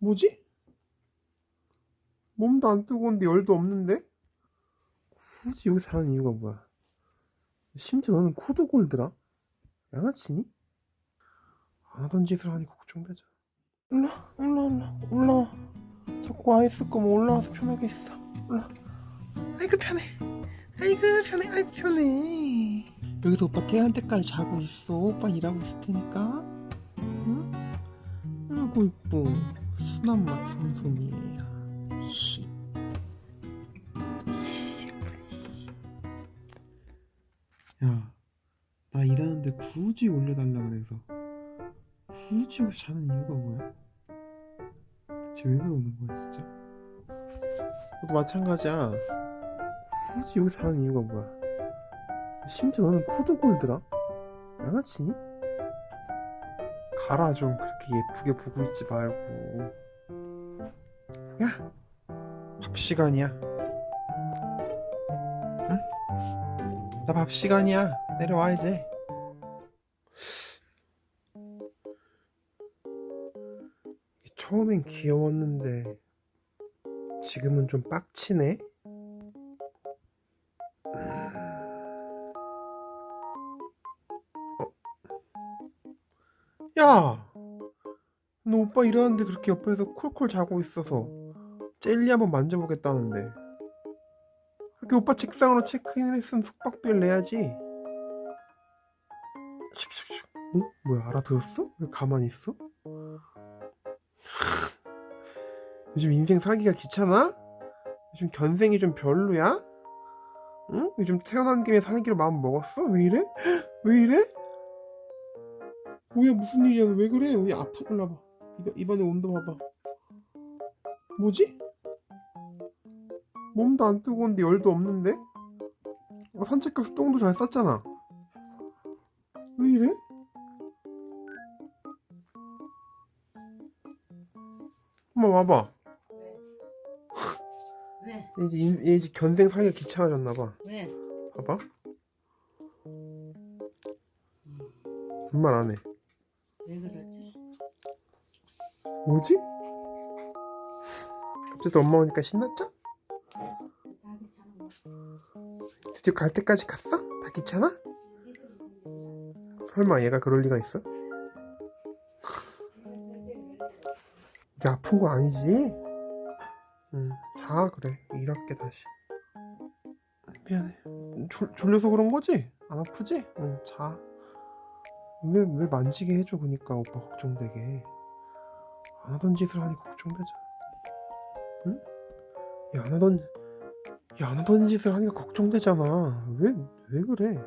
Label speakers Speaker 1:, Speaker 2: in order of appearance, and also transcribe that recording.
Speaker 1: 뭐지? 몸도 안 뜨거운데 열도 없는데? 굳이 여기 사는 이유가 뭐야? 심지어 너는 코도 골드라? 양아치니? 안 하던 짓을 하니 걱정되잖아. 올라, 올라, 올라, 올라와. 자꾸 와 있을 거면 올라와서 편하게 있어. 올라. 아이고 편해. 아이고 편해. 아이고 편해. 여기서 오빠 퇴근할 때까지 자고 있어. 오빠 일하고 있을 테니까. 응? 아이고 이뻐. 순한 맛 손손이에요. 히. 야, 나 일하는데 굳이 올려달라 그래서 굳이 자는 이유가 뭐야? 대체 왜 그러는 거야 진짜? 너도 마찬가지야. 굳이 여기서 자는 이유가 뭐야? 심지어 너는 코도 골드라? 양아치니? 가라 좀 그렇게 예쁘게 보고 있지 말고. 야, 밥 시간이야. 응? 나 밥 시간이야. 내려와 이제. 처음엔 귀여웠는데 지금은 좀 빡치네. 야, 너 오빠 일하는데 그렇게 옆에서 콜콜 자고 있어서 젤리 한번 만져보겠다는데 그렇게 오빠 책상으로 체크인을 했으면 숙박비를 내야지. 어? 뭐야 알아들었어? 왜 가만히 있어? 요즘 인생 살기가 귀찮아? 요즘 견생이 좀 별로야? 응? 요즘 태어난 김에 살기로 마음 먹었어? 왜 이래? 왜 이래? 뭐야 무슨 일이야 너왜 그래? 왜 와봐 이번, 이번에 온도 봐봐 뭐지? 몸도 안 뜨거운데 열도 없는데? 어, 산책 가서 똥도 잘 쌌잖아 왜 이래? 한번 와봐
Speaker 2: 왜?
Speaker 1: 얘 이제, 인- 얘 이제 견생 살기가 귀찮아졌나봐
Speaker 2: 왜?
Speaker 1: 봐봐 반말 안해
Speaker 2: 왜 그러지?
Speaker 1: 뭐지? 어쨌든 엄마 오니까 신났죠?
Speaker 2: 나기 참.
Speaker 1: 드디어 갈 때까지 갔어? 다 귀찮아? 설마 얘가 그럴 리가 있어? 이게 아픈 거 아니지? 응, 자 그래 일할게 다시 미안해 졸, 졸려서 그런 거지? 안 아프지? 응, 자 왜, 왜 만지게 해줘 그니까 오빠 걱정되게. 안 하던 짓을 하니 걱정되잖아. 응? 야 안 하던 야, 안 하던 짓을 하니까 걱정되잖아. 왜, 왜 그래